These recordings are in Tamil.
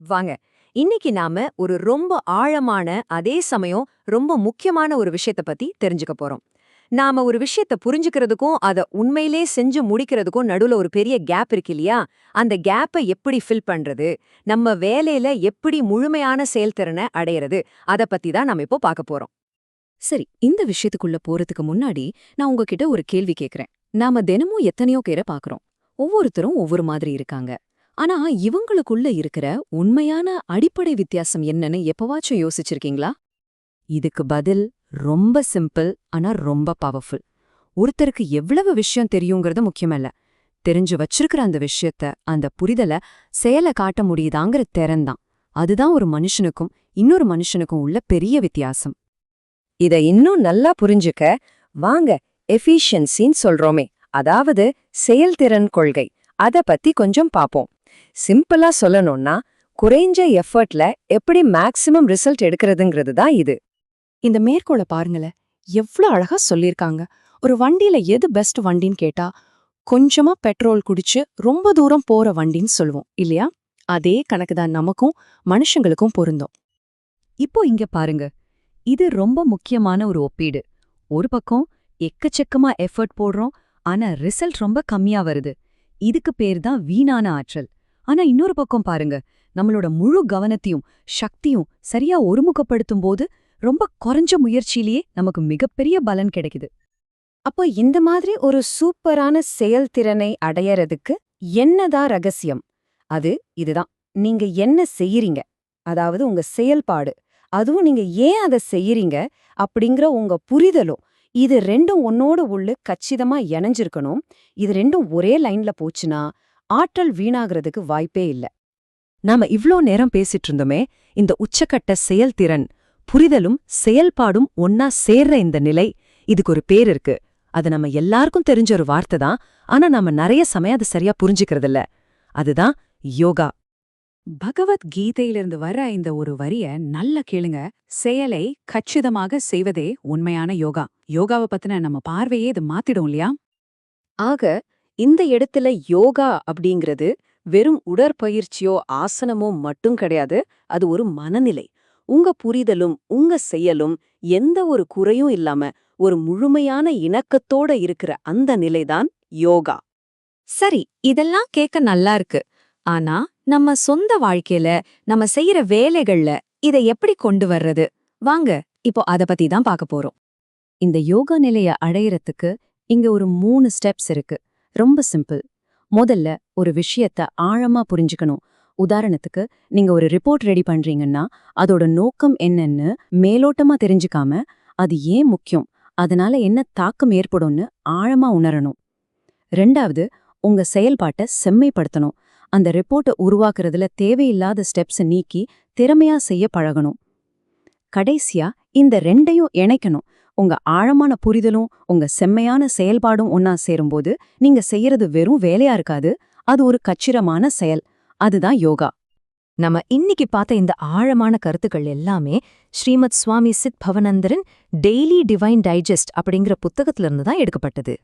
வாங்க. இன்னைக்கு நாம ஒரு ரொம்ப ஆழமான அதே சமயம் ரொம்ப முக்கியமான ஒரு விஷயத்த பத்தி தெரிஞ்சுக்க போறோம். நாம ஒரு விஷயத்த புரிஞ்சுக்கிறதுக்கும் அத உண்மையிலே செஞ்சு முடிக்கிறதுக்கும் நடுவுல ஒரு பெரிய கேப் இருக்கு இல்லையா? அந்த கேப்பை எப்படி ஃபில் பண்றது? நம்ம வேலையில எப்படி முழுமையான செயல்திறனை அடையிறது? அத பத்தி தான் நாம இப்போ பார்க்க போறோம். சரி இந்த விஷயத்துக்குள்ள போறதுக்கு முன்னாடி நான் உங்ககிட்ட ஒரு கேள்வி கேக்குறேன். நாம தினமும் எத்தனையோ பேரை பாக்குறோம் ஒவ்வொருத்தரும் ஒவ்வொரு மாதிரி இருக்காங்க. ஆனா இவங்களுக்குள்ள இருக்கிற உண்மையான அடிப்படை வித்தியாசம் என்னன்னு எப்பவாச்சும் யோசிச்சிருக்கீங்களா? இதுக்கு பதில் ரொம்ப சிம்பிள் ஆனா ரொம்ப பவர்ஃபுல். ஒருத்தருக்கு எவ்வளவு விஷயம் தெரியுங்கிறது முக்கியமல்ல. தெரிஞ்சு வச்சிருக்கிற அந்த விஷயத்த அந்த புரிதல செயல காட்ட முடியுதாங்கிற திறன்தான் அதுதான் ஒரு மனுஷனுக்கும் இன்னொரு மனுஷனுக்கும் உள்ள பெரிய வித்தியாசம். இத இன்னும் நல்லா புரிஞ்சுக்க வாங்க எஃபிஷியன்சின்னு சொல்றோமே. அதாவது செயல்திறன் கொள்கை. அத பத்தி கொஞ்சம் பாப்போம். சிம்பிளா சொல்லணும்னா குறைஞ்ச எஃபர்ட்ல எப்படி மேக்ஸிமம் ரிசல்ட் எடுக்கிறதுங்கிறது தான் இது. இந்த மேற்கோளை பாருங்களேன். எவ்ளோ அழகா சொல்லியிருக்காங்க. ஒரு வண்டியில எது பெஸ்ட் வண்டின்னு கேட்டா கொஞ்சமா பெட்ரோல் குடிச்சு ரொம்ப தூரம் போற வண்டின்னு சொல்லுவோம் இல்லையா? அதே கணக்கு தான் நமக்கும் மனுஷங்களுக்கும் பொருந்தும். இப்போ இங்க பாருங்க. இது ரொம்ப முக்கியமான ஒரு ஒப்பீடு. ஒரு பக்கம் எக்கச்சக்கமா எஃபர்ட் போடுறோம் ஆனா ரிசல்ட் ரொம்ப கம்மியா வருது. இதுக்கு பேர் தான் வீணான ஆற்றல். ஆனா இன்னொரு பக்கம் பாருங்க. நம்மளோட முழு கவனத்தையும் சக்தியும் சரியா ஒருமுகப்படுத்தும் போது ரொம்ப குறைஞ்ச முயற்சியிலேயே நமக்கு மிகப்பெரிய பலன் கிடைக்குது. அப்போ இந்த மாதிரி ஒரு சூப்பரான செயல்திறனை அடையறதுக்கு என்னதான் ரகசியம்? அது இதுதான். நீங்க என்ன செய்யறீங்க? அதாவது உங்க செயல்பாடு. அதுவும் நீங்க ஏன் அதை செய்யறீங்க? அப்படிங்கிற உங்க புரிதலும் இது ரெண்டும் உன்னோட உள்ள கச்சிதமா இணைஞ்சிருக்கணும். இது ரெண்டும் ஒரே லைன்ல போச்சுன்னா ஆற்றல் வீணாகிறதுக்கு வாய்ப்பே இல்ல. நாம இவ்ளோ நேரம் பேசிட்டு இருந்தோமே இந்த உச்சக்கட்ட செயல்திறன் புரிதலும் செயல்பாடும் ஒன்னா சேர்ற இந்த நிலை இதுக்கு ஒரு பேர் இருக்கு. அது நம்ம எல்லாருக்கும் தெரிஞ்ச ஒரு வார்த்தை தான் ஆனா நாம நிறைய சமயம் அது சரியா புரிஞ்சுக்கிறதில்ல. அதுதான் யோகா. பகவத்கீதையிலிருந்து வர இந்த ஒரு வரிய நல்ல கேளுங்க. செயலை கச்சிதமாக செய்வதே உண்மையான யோகா. யோகாவை பத்தின நம்ம பார்வையே இது மாத்திடும் இல்லையா? ஆக இந்த இடத்துல யோகா அப்படிங்கிறது வெறும் உடற்பயிற்சியோ ஆசனமோ மட்டும் கிடையாது. அது ஒரு மனநிலை. உங்க புரிதலும் உங்க செயலும் எந்த ஒரு குறையும் இல்லாம ஒரு முழுமையான இணக்கத்தோட இருக்கிற அந்த நிலைதான் யோகா. சரி இதெல்லாம் கேட்க நல்லா இருக்கு. ஆனா நம்ம சொந்த வாழ்க்கையில நம்ம செய்யற வேலைகள்ல இதை எப்படி கொண்டு வர்றது? வாங்க இப்போ அத பத்தி தான் பார்க்க போறோம். இந்த யோகா நிலைய அடையறதுக்கு இங்க ஒரு மூணு ஸ்டெப்ஸ் இருக்கு. ரொம்ப சிம்பிள். முதல்ல ஒரு விஷயத்த ஆழமா புரிஞ்சுக்கணும். உதாரணத்துக்கு நீங்க ஒரு ரிப்போர்ட் ரெடி பண்றீங்கன்னா அதோட நோக்கம் என்னன்னு மேலோட்டமா தெரிஞ்சுக்காம அது ஏன் முக்கியம்? அதனால என்ன தாக்கம் ஏற்படும்னு ஆழமா உணரணும். ரெண்டாவது உங்க செயல்பாட்டை செம்மைப்படுத்தணும். அந்த ரிப்போர்ட்டை உருவாக்குறதுல தேவையில்லாத ஸ்டெப்ஸை நீக்கி திறமையா செய்ய பழகணும். கடைசியா இந்த ரெண்டையும் இணைக்கணும். உங்க ஆழமான புரிதலும் உங்க செம்மையான செயல்பாடும் ஒன்னா சேரும்போது நீங்க செய்யறது வெறும் வேலையா இருக்காது. அது ஒரு கச்சிரமான செயல். அதுதான் யோகா. நம்ம இன்னைக்கு பார்த்த இந்த ஆழமான கருத்துக்கள் எல்லாமே Srimad Swami Chid Bhavanandaran daily divine digest அப்படிங்கிற புத்தகத்துல இருந்து தான் எடுக்கப்பட்டது.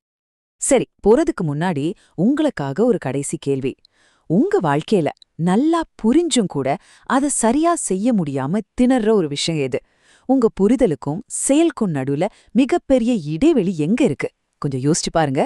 சரி போறதுக்கு முன்னாடி உங்களுக்காக ஒரு கடைசி கேள்வி. உங்க வாழ்க்கையில நல்லா புரிஞ்சும் கூட அத சரியா செய்ய முடியாம திணற ஒரு விஷயம் எது? உங்க புரிதலுக்கும் செயல்க்கும் நடுவுல மிகப்பெரிய இடைவெளி எங்க இருக்கு? கொஞ்சம் யோசிச்சு பாருங்க.